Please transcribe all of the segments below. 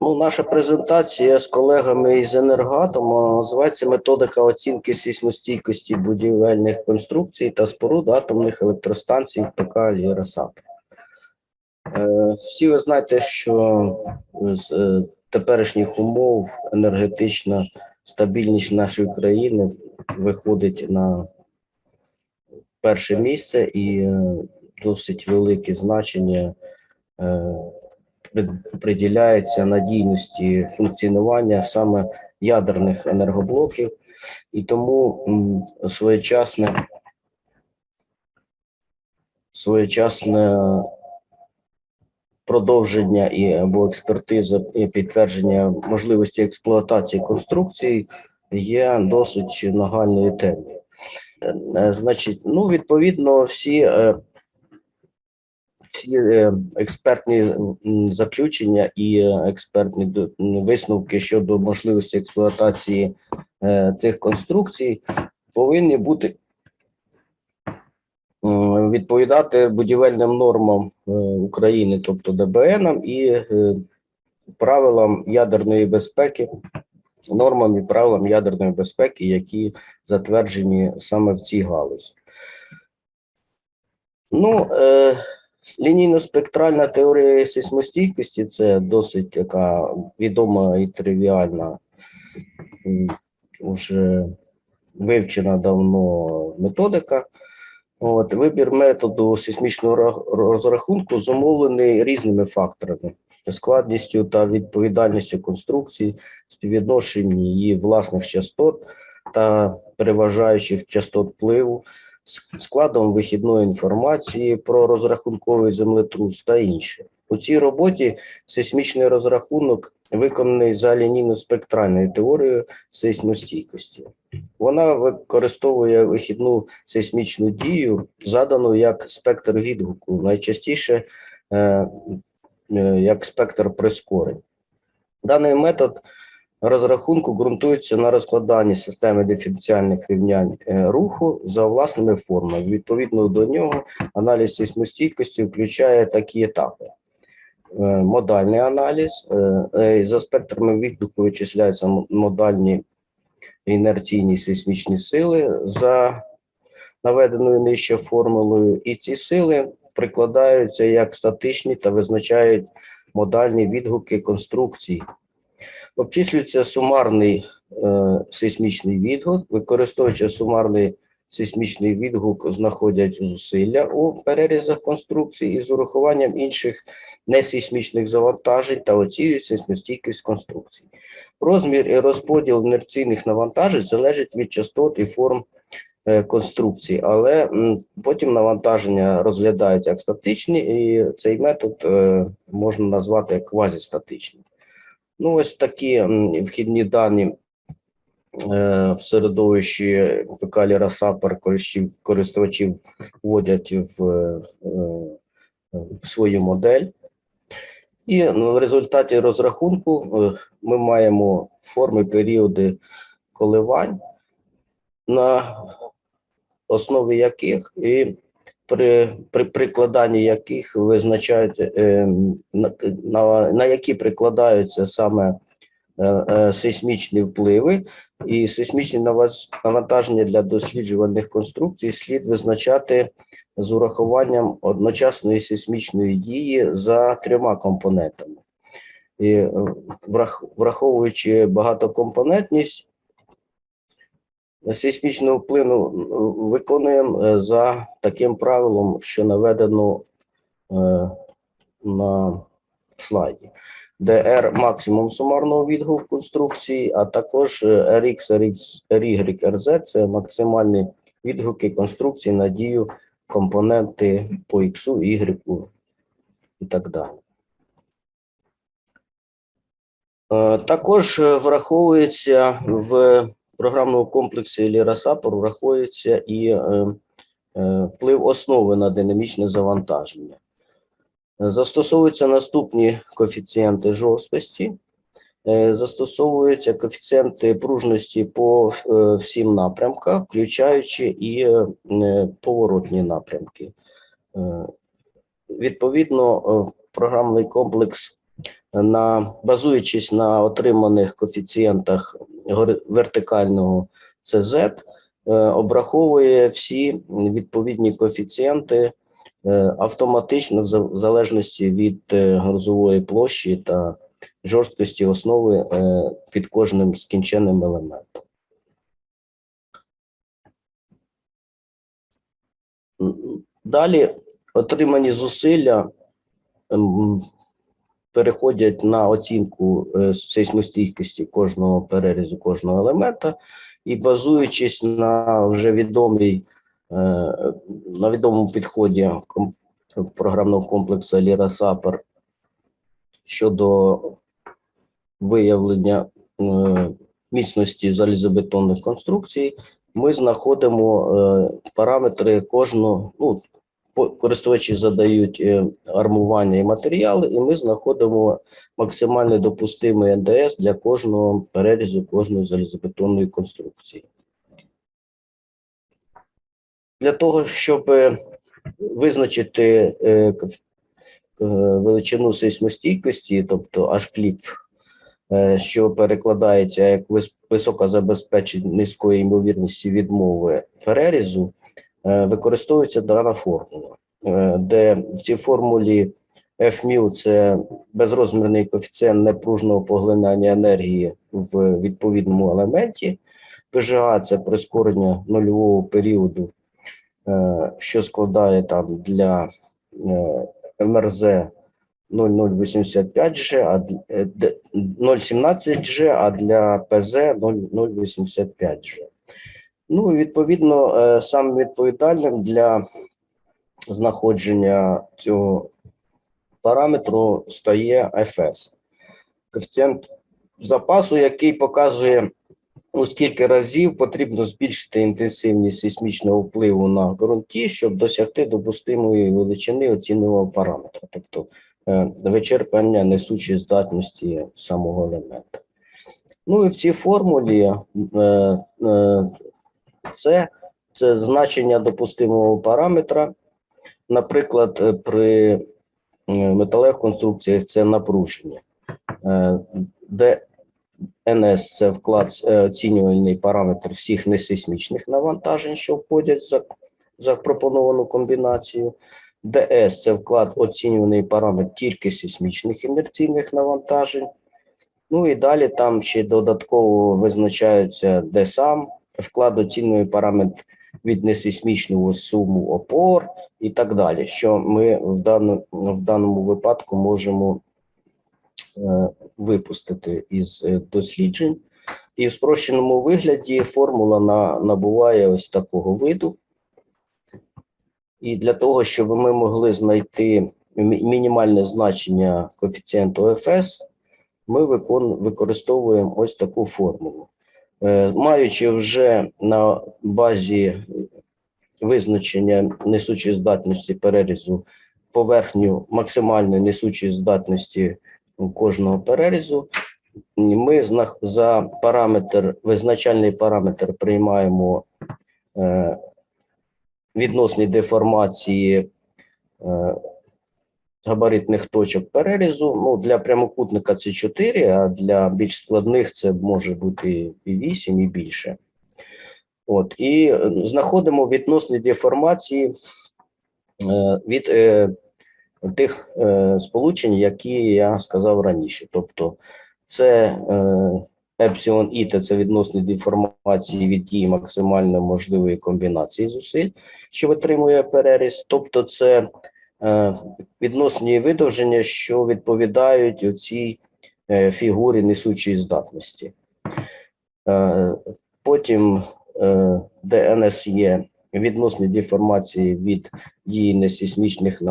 Ну, наша презентація з колегами із Енергоатому називається методика оцінки сейсмостійкості будівельних конструкцій та споруд атомних електростанцій в ПК ЄРСАП. Е, Всі ви знаєте, що з е, теперішніх умов енергетична стабільність нашої країни виходить на перше місце і е, досить велике значення приділяється надійності функціонування саме ядерних енергоблоків, і тому своєчасне своєчасне продовження і або експертиза і підтвердження можливості експлуатації конструкцій є досить нагальною темою. Е, е, Значить, ну відповідно, всі ці е, експертні заключення і е, експертні висновки щодо можливості експлуатації е, цих конструкцій повинні бути відповідати будівельним нормам України, тобто ДБНам і правилам ядерної безпеки, нормам і правилам ядерної безпеки, які затверджені саме в цій галузі. Ну, лінійно-спектральна теорія сейсмостійкості це досить така відома і тривіальна, вже вивчена давно методика. От, вибір методу сейсмічного розрахунку зумовлений різними факторами: складністю та відповідальністю конструкції, співвідношенням її власних частот та переважаючих частот впливу, складом вихідної інформації про розрахунковий землетрус та інше. У цій роботі сейсмічний розрахунок виконаний за лінійно-спектральною теорією сейсмостійкості. Вона використовує вихідну сейсмічну дію, задану як спектр відгуку, найчастіше е, е, як спектр прискорень. Даний метод розрахунку ґрунтується на розкладанні системи диференціальних рівнянь е, руху за власними формами. Відповідно до нього, аналіз сейсмостійкості включає такі етапи. Е, Модальний аналіз. е, За спектрами відгуку вичисляються модальні інерційні сейсмічні сили за наведеною нижче формулою, і ці сили прикладаються як статичні та визначають модальні відгуки конструкцій. Обчислюється сумарний е, сейсмічний відгук, використовуючи сумарний сейсмічний відгук, знаходять зусилля у перерізах конструкції із урахуванням інших несейсмічних завантажень та оцінюють сейсмостійкість конструкцій. Розмір і розподіл інерційних навантажень залежить від частот і форм е, конструкції, але потім навантаження розглядаються як статичні, і цей метод е, можна назвати як квазістатичним. Ну, ось такі вхідні дані е, в середовищі ПК Лірасапер користувачів- вводять в е, е, свою модель. І в результаті розрахунку ми маємо форми періоди коливань, на основі яких і при, при прикладанні яких визначають е, на, на, на які прикладаються саме е, е, сейсмічні впливи, і сейсмічні навантаження для досліджувальних конструкцій слід визначати з урахуванням одночасної сейсмічної дії за трьома компонентами. І е, врах- враховуючи багатокомпонентність, сейсмічного впливу м, виконуємо е, за таким правилом, що наведено е, на слайді. де R максимум сумарного відгуку конструкції, а також е, RX, RX, RY, RZ – це максимальні відгуки конструкції на дію компоненти по X, Y і так далі. Також враховується в програмному комплексі Лірасапор враховується і е, е, вплив основи на динамічне завантаження. Е, Застосовуються наступні коефіцієнти жорсткості, застосовуються коефіцієнти пружності по всім напрямкам, включаючи і поворотні напрямки. Відповідно, програмний комплекс на, базуючись на отриманих коефіцієнтах вертикального ЦЗ, е, обраховує всі відповідні коефіцієнти е, автоматично в залежності від е, грузової площі та жорсткості основи під кожним скінченним елементом. Далі отримані зусилля переходять на оцінку е, сейсмостійкості кожного перерізу кожного елемента, і базуючись на вже відомій е, на відомому підході програмного комплексу Ліра Сапер щодо виявлення е, міцності залізобетонних конструкцій, ми знаходимо параметри кожного, ну, користувачі задають е, армування і матеріали, і ми знаходимо максимально допустимий НДС для кожного перерізу кожної залізобетонної конструкції. Для того, щоб е, визначити е, величину сейсмостійкості, тобто H-кліп, е, що перекладається як висока забезпечення низької ймовірності відмови перерізу, використовується дана формула, е, де в цій формулі FμU – це безрозмірний коефіцієнт непружного поглинання енергії в відповідному елементі. ПЖА – це прискорення нульового періоду, е, що складає там для е, МРЗ 0085G, а д- е, д- 0,17G, а для ПЗ 0,085G. Ну відповідно, е, саме відповідальним для знаходження цього параметру стає ФС. Коефіцієнт запасу, який показує, у скільки разів потрібно збільшити інтенсивність сейсмічного впливу на ґрунті, щоб досягти допустимої величини оцінного параметра, тобто е, вичерпання несучої здатності самого елемента. Ну і в цій формулі е, це, це значення допустимого параметра. Наприклад, е, при е, металевих конструкціях це напруження, е, де НС це вклад оцінювальний параметр всіх несейсмічних навантажень, що входять в зак- запропоновану комбінацію. ДС це вклад оцінюваний параметр тільки сейсмічних інерційних навантажень. Ну і далі там ще додатково визначаються, де сам вклад оцінює параметр від несейсмічного суму опор і так далі, що ми в даному, в даному випадку можемо е, випустити із е, досліджень. І в спрощеному вигляді формула на, набуває ось такого виду. І для того, щоб ми могли знайти мінімальне значення коефіцієнту ФС, ми використовуємо ось таку формулу. Е, Маючи вже на базі визначення несучої здатності перерізу поверхню максимальної несучої здатності кожного перерізу, ми за параметр, визначальний параметр приймаємо е, відносні деформації е, габаритних точок перерізу. Ну, для прямокутника це 4, а для більш складних це може бути і 8, і більше. От, і знаходимо відносні деформації е, від е, тих е, сполучень, які я сказав раніше. Тобто, це е, епсилон іта це відносні деформації від дії максимально можливої комбінації зусиль, що витримує переріз. Тобто, це відносні видовження, що відповідають цій фігурі несучої здатності. Е, Потім е, ДНС є відносні деформації від дії несейсмічних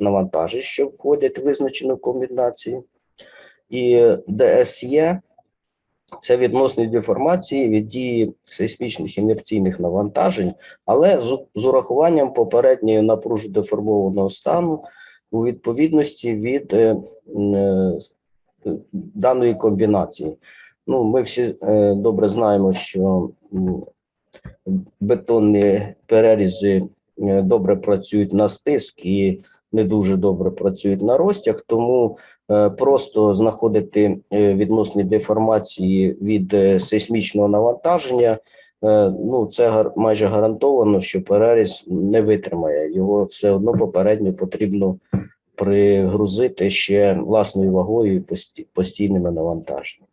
навантажень, що входять в визначену комбінацію. І ДСЄ це відносні деформації від дії сейсмічних інерційних навантажень, але з, з урахуванням попередньої напружу деформованого стану у відповідності від е, е, даної комбінації. Ну, ми всі е, добре знаємо, що бетонні перерізи е, добре працюють на стиск, і не дуже добре працюють на ростях, тому е, просто знаходити е, відносні деформації від е, сейсмічного навантаження. Ну, це майже гарантовано, що переріз не витримає. Його все одно попередньо потрібно пригрузити ще власною вагою і постійними навантаженнями.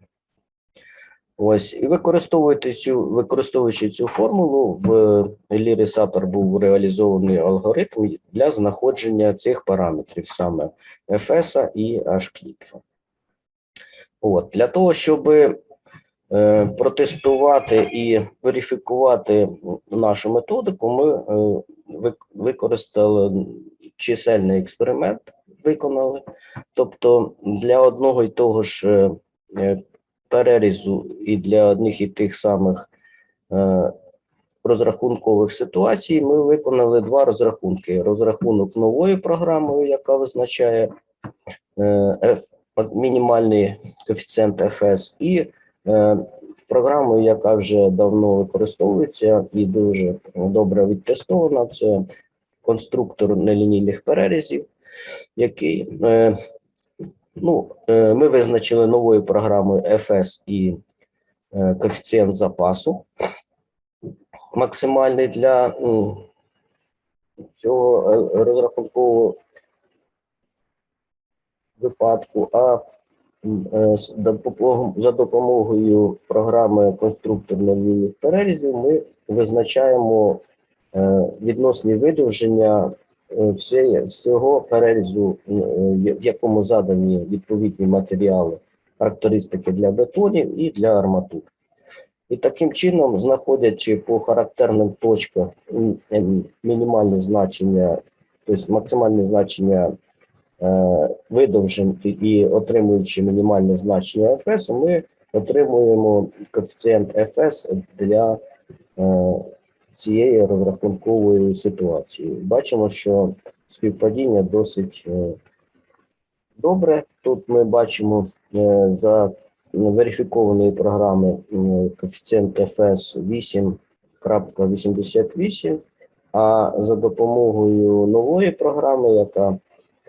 Ось і використовуючи цю, використовуючи цю формулу, в Лірі Сапер був реалізований алгоритм для знаходження цих параметрів, саме FS і HClip. От для того, щоб е, протестувати і верифікувати нашу методику, ми е, використали чисельний експеримент, виконали. Тобто для одного і того ж е, е, перерізу і для одних і тих самих е, розрахункових ситуацій ми виконали два розрахунки: розрахунок новою програмою, яка визначає е, F, мінімальний коефіцієнт FS, і е, програмою, яка вже давно використовується і дуже добре відтестована, це конструктор нелінійних перерізів, який е, Ну, е, ми визначили новою програмою FS і е, коефіцієнт запасу максимальний для цього е, розрахункового випадку, а за допомогою програми конструктор нелінійних перерізів ми визначаємо відносні видовження все- всього перерізу, е, в якому задані відповідні матеріали, характеристики для бетонів і для арматур. І таким чином, знаходячи по характерним точках ем, мінімальне значення, тобто максимальне значення е, видовжень і- отримуючи мінімальне значення ФС, ми отримуємо коефіцієнт ФС для е, цієї розрахункової ситуації. Бачимо, що співпадіння досить е, добре. Тут ми бачимо е, за верифікованої програми коефіцієнт ФС 8.88, а за допомогою нової програми, яка е,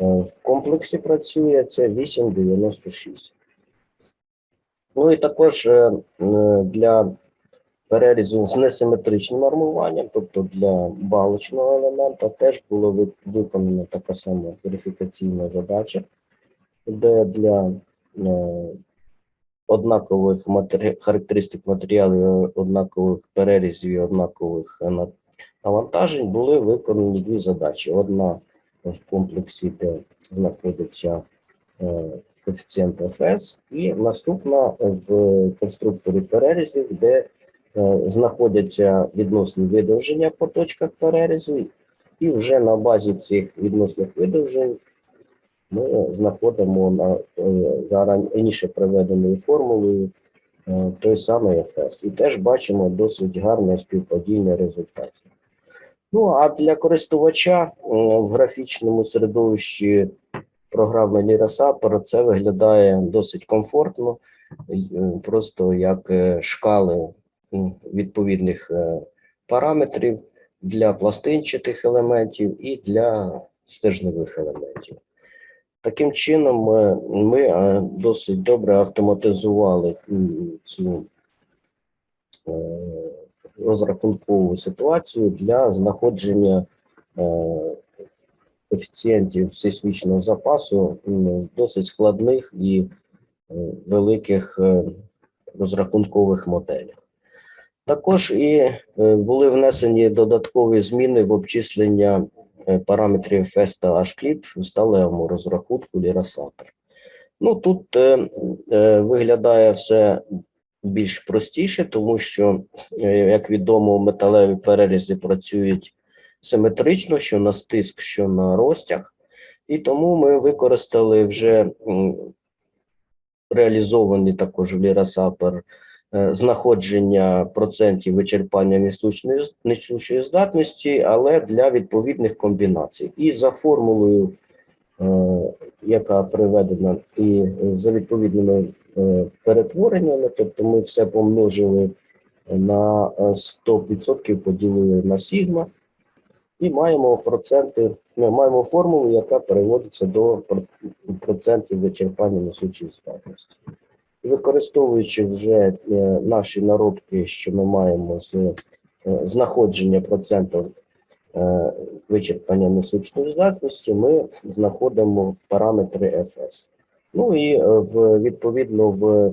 в комплексі працює, це 8.96. Ну і також для з несиметричним армуванням, тобто для балочного елемента, теж була виконана така сама верифікаційна задача, де для е, однакових матері... характеристик матеріалів, однакових перерізів і однакових е, навантажень були виконані дві задачі. Одна в комплексі, де знаходиться е, коефіцієнт ФС, і наступна в конструкторі перерізів, де знаходяться відносні видовження по точках перерізу, і вже на базі цих відносних видовжень ми знаходимо на е, за раніше приведеною формулою е, той самий ефес. І теж бачимо досить гарне співпадіння результатів. Ну а для користувача е, в графічному середовищі програми Lirasaper це виглядає досить комфортно, е, просто як е, шкали відповідних е, параметрів для пластинчатих елементів і для стержневих елементів. Таким чином, ми, ми е, досить добре автоматизували цю е, розрахункову ситуацію для знаходження е, коефіцієнтів сейсмічного запасу в досить складних і е, великих е, розрахункових моделях. Також і е, були внесені додаткові зміни в обчислення е, параметрів FES та HClip в сталевому розрахунку Lirasaper. Ну тут е, е, виглядає все більш простіше, тому що, як відомо, металеві перерізи працюють симетрично, що на стиск, що на розтяг. І тому ми використали вже м, реалізовані також в е, знаходження процентів вичерпання несучної несучої здатності, але для відповідних комбінацій. І за формулою, е, яка приведена, і за відповідними е, перетвореннями, тобто ми все помножили на е, 100% поділили на сігма, і маємо проценти, ми маємо формулу, яка переводиться до про- процентів вичерпання несучої здатності. Використовуючи вже е, наші наробки, що ми маємо з е, знаходження процентів е, вичерпання несучної здатності, ми знаходимо параметри FS. Ну і в відповідно в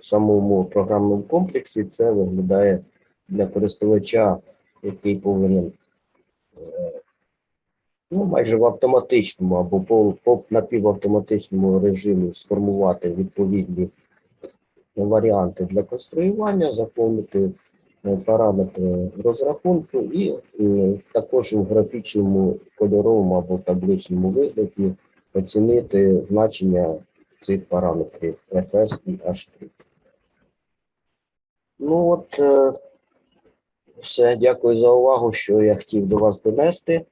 самому програмному комплексі це виглядає для користувача, який повинен ну, майже в автоматичному або по, по напівавтоматичному режимі сформувати відповідні варіанти для конструювання, заповнити е, параметри розрахунку і е, також у графічному кольоровому або табличному вигляді оцінити значення цих параметрів FS і H. Ну от, е, все, дякую за увагу, що я хотів до вас донести.